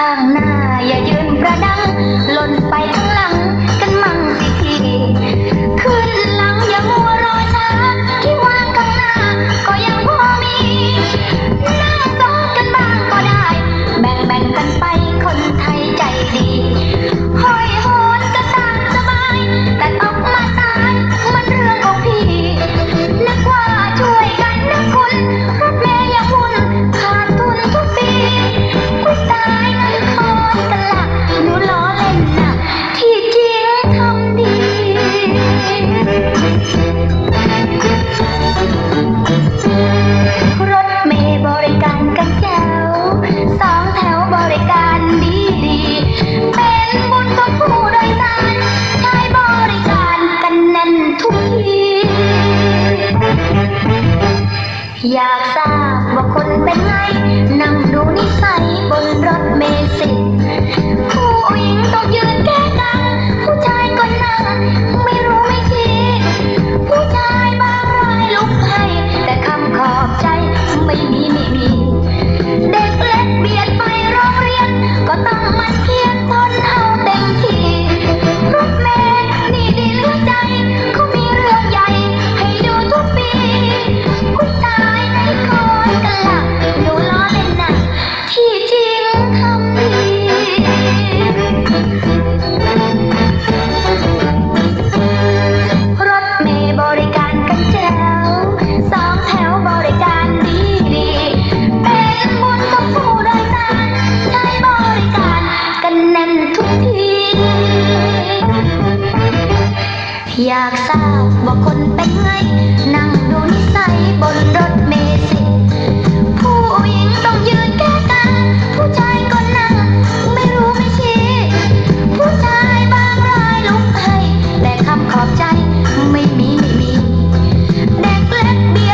ข้างหน้า อย่ายืนประดังหล่น อยากทราบว่าคนเป็นไง อยากทราบว่าคนเป็นไง นั่งดูนิสัยบนรถเมล์สิ ผู้หญิงต้องยืนแก้กัน ผู้ชายก็นั่ง ไม่รู้ไม่ชี้ ผู้ชายบางรายลุกให้ แต่คำขอบใจไม่มีไม่มี เด็กเล็กเบีย